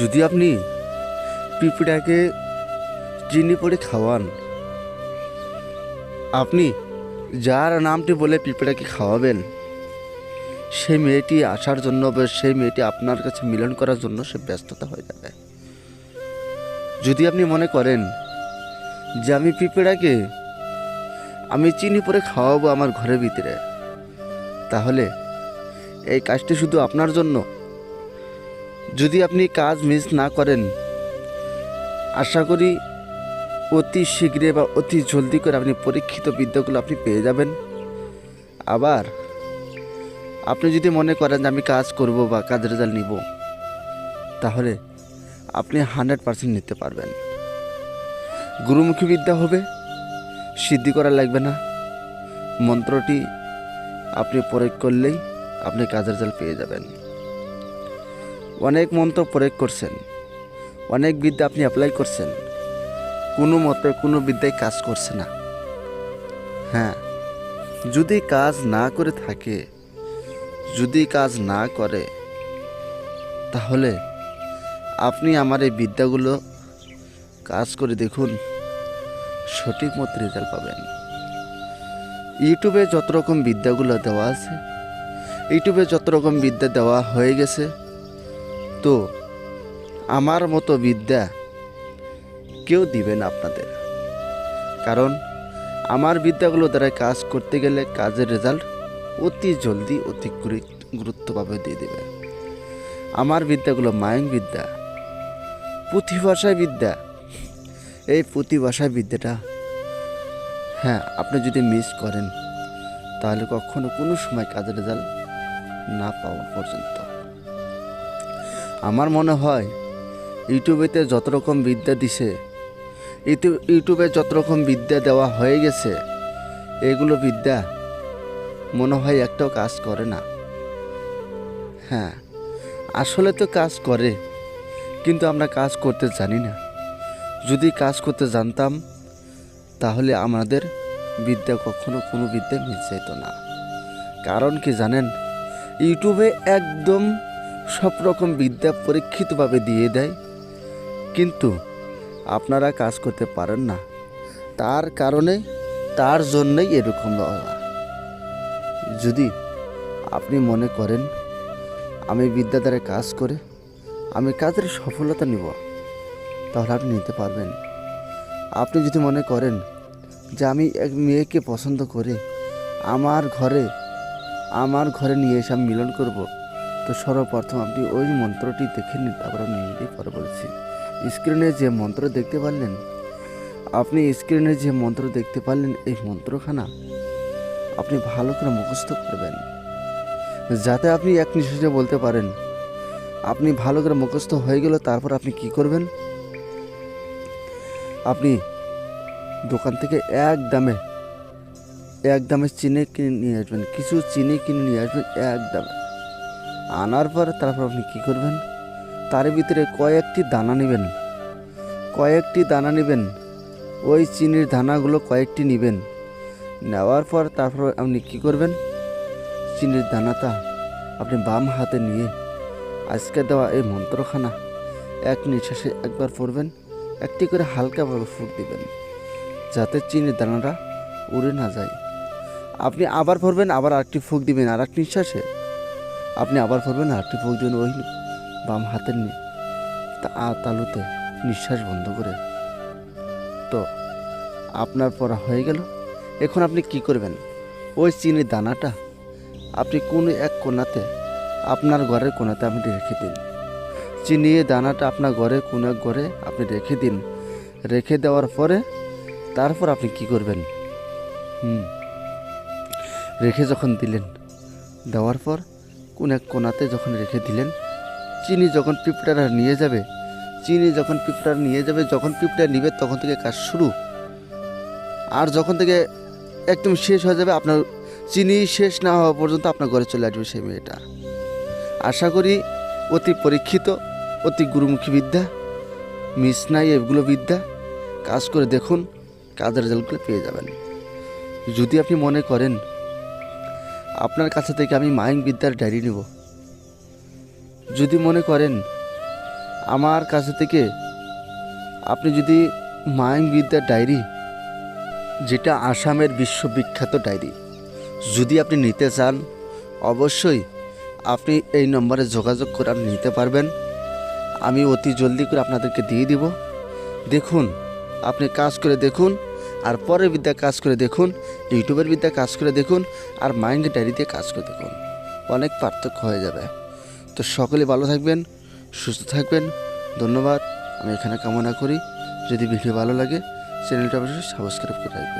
যদি আপনি পিঁপড়াকে চিনি পরে খাওয়ান, আপনি যার নামটি বলে পিঁপড়াকে খাওয়াবেন, সেই মেয়েটি আসার জন্য বা সেই মেয়েটি আপনার কাছে মিলন করার জন্য সে ব্যস্ততা হয়ে যাবে। যদি আপনি মনে করেন যে আমি পিঁপড়াকে, আমি চিনি পরে খাওয়াবো আমার ঘরের ভিতরে, তাহলে এই কাজটি শুধু আপনার জন্য যদি আপনি কাজ মিস না করেন, আশা করি অতি শীঘ্রে বা অতি জলদি করে আপনি পরীক্ষিত বিদ্যাগুলো আপনি পেয়ে যাবেন। আবার আপনি যদি মনে করেন যে আমি কাজ করব বা কাজ রেজাল্ট নিব, তাহলে আপনি হান্ড্রেড পার্সেন্ট নিতে পারবেন। গুরুমুখী বিদ্যা হবে, সিদ্ধি করা লাগবে না। মন্ত্রটি আপনি প্রয়োগ করলেই আপনি কাজের রেজাল্ট পেয়ে যাবেন। অনেক মন্ত্র প্রয়োগ করছেন। অনেক বিদ্যা আপনি অ্যাপ্লাই করছেন। কোনো মতে কোনো বিদ্যায় কাজ করছে না। হ্যাঁ যদি কাজ না করে থাকে, যদি কাজ না করে, তাহলে আপনি আমার এই বিদ্যাগুলো কাজ করে দেখুন, সঠিক মতো রেজাল্ট পাবেন। ইউটিউবে যত রকম বিদ্যাগুলো দেওয়া আছে, ইউটিউবে যত রকম বিদ্যা দেওয়া হয়ে গেছে তো আমার মতো বিদ্যা কেউ দিবে না আপনাদের। কারণ আমার বিদ্যাগুলো দ্বারা কাজ করতে গেলে কাজের রেজাল্ট অতি জলদি অতি গুরু- গুরুত্বভাবে দিয়ে দেবে। আমার বিদ্যাগুলো মায়ং বিদ্যা, পুঁথিভাষায় বিদ্যা। এই পুঁথিভাষায় বিদ্যাটা হ্যাঁ আপনি যদি মিস করেন, তাহলে কখনো কোনো সময় কাজের রেজাল্ট না পাওয়া পর্যন্ত। আমার মনে হয় ইউটিউবেতে যত রকম বিদ্যা দিছে ইউটিউব যত রকম বিদ্যা দেওয়া হয়ে গেছে, এগুলো বিদ্যা মনে হয় একটাও কাজ করে না। হ্যাঁ আসলে তো কাজ করে, কিন্তু আমরা কাজ করতে জানি না। যদি কাজ করতে জানতাম, তাহলে আমাদের বিদ্যা কখনো কোনো বিদ্যা মিস যেত না। কারণ কি জানেন, ইউটিউবে একদম সব রকম বিদ্যা পরীক্ষিতভাবে দিয়ে দেয়। কিন্তু আপনারা কাজ করতে পারেন না। তার কারণে, তার জন্যই এরকম হওয়া যদি আপনি মনে করেন, আমি বিদ্যা দ্বারা কাজ করে, আমি কাজের সফলতা নিব, তাহলে আপনি নিতে পারবেন। আপনি যদি মনে করেন যে আমি এক মেয়েকে পছন্দ করে, আমার ঘরে আমার ঘরে নিয়ে এসে আমি মিলন করব তো সর্বপ্রথম আপনি ওই মন্ত্রটি দেখে নিন, তারপর আমি নিজেই পরে বলছি। স্ক্রিনে যে মন্ত্র দেখতে পারলেন, আপনি স্ক্রিনে যে মন্ত্র দেখতে পারলেন, এই মন্ত্রখানা আপনি ভালো করে মুখস্থ করবেন। যাতে আপনি এক নিঃশ্বাসে বলতে পারেন, আপনি ভালো করে মুখস্থ হয়ে গেল, তারপর আপনি কি করবেন? আপনি দোকান থেকে এক দামে এক দামে চিনি কিনে নিয়ে আসবেন, কিছু চিনি কিনে নিয়ে আসবেন, এক দামে। আনার পর তারপর আপনি কী করবেন? তার ভিতরে কয়েকটি দানা নেবেন। কয়েকটি দানা নেবেন। ওই চিনির দানাগুলো কয়েকটি নেবেন। নেওয়ার পর তারপর আপনি কি করবেন? চিনির দানাটা আপনি বাম হাতে নিয়ে আজকে দেওয়া এই মন্ত্রখানা এক নিঃশ্বাসে একবার পড়বেন। একটি করে হালকাভাবে ফুক দিবেন, যাতে চিনির দানাটা উড়ে না যায়। আপনি আবার পড়বেন, আবার আরেকটি ফুক দিবেন আর এক নিঃশ্বাসে। আপনি আবার পড়বেন ফুক দিবেন ওই বাম হাতের তা- তালুতে নিঃশ্বাস বন্ধ করে। তো, আপনার পড়া হয়ে গেল? এখন আপনি কি করবেন? ওই চিনির দানাটা আপনি কোনো এক কোণাতে, আপনার ঘরের কোণাতে আপনি রেখে দিন। চিনি দানাটা আপনার ঘরের কোনো এক ঘরে আপনি রেখে দিন। রেখে দেওয়ার পরে তারপর আপনি কি করবেন? হুম। রেখে যখন দিলেন, দেওয়ার পর কোন এক কোণাতে যখন রেখে দিলেন, চিনি যখন পিঁপড়ারা নিয়ে যাবে, চিনি যখন পিঁপড়া নিয়ে যাবে, যখন পিঁপড়া নিবে, তখন থেকে কাজ শুরু। আর যখন থেকে একদম শেষ হয়ে যাবে, আপনার চিনি শেষ না হওয়া পর্যন্ত আপনার ঘরে চলে আসবে সেই মেয়েটা। আশা করি অতি পরীক্ষিত, অতি গুরুমুখী বিদ্যা, মিস নাই এগুলো বিদ্যা, কাজ করে দেখুন, কাজের রেজাল্টগুলো পেয়ে যাবেন। যদি আপনি মনে করেন আপনার কাছে থেকে আমি মাইং বিদ্যার ডায়েরি নেব। যদি মনে করেন আমার কাছে থেকে আপনি যদি মাইন্ড বিদ্যার ডায়েরি, যেটা আসামের বিশ্ববিখ্যাত ডায়েরি, যদি আপনি নিতে চান, অবশ্যই আপনি এই নম্বরে যোগাযোগ করে আপনি নিতে পারবেন। আমি অতি জলদি করে আপনাদেরকে দিয়ে দিব। দেখুন, আপনি কাজ করে দেখুন আর পরের বিদ্যা কাজ করে দেখুন, ইউটিউবের বিদ্যা কাজ করে দেখুন, আর মাইন্ড ডায়েরিতে কাজ করে দেখুন। অনেক পার্থক্য হয়ে যাবে। তো সকলে ভালো থাকবেন, সুস্থ থাকবেন। ধন্যবাদ। আমি এখানে কামনা করি। যদি ভিডিও ভালো লাগে, চ্যানেলটা অবশ্যই সাবস্ক্রাইব করে রাখবেন।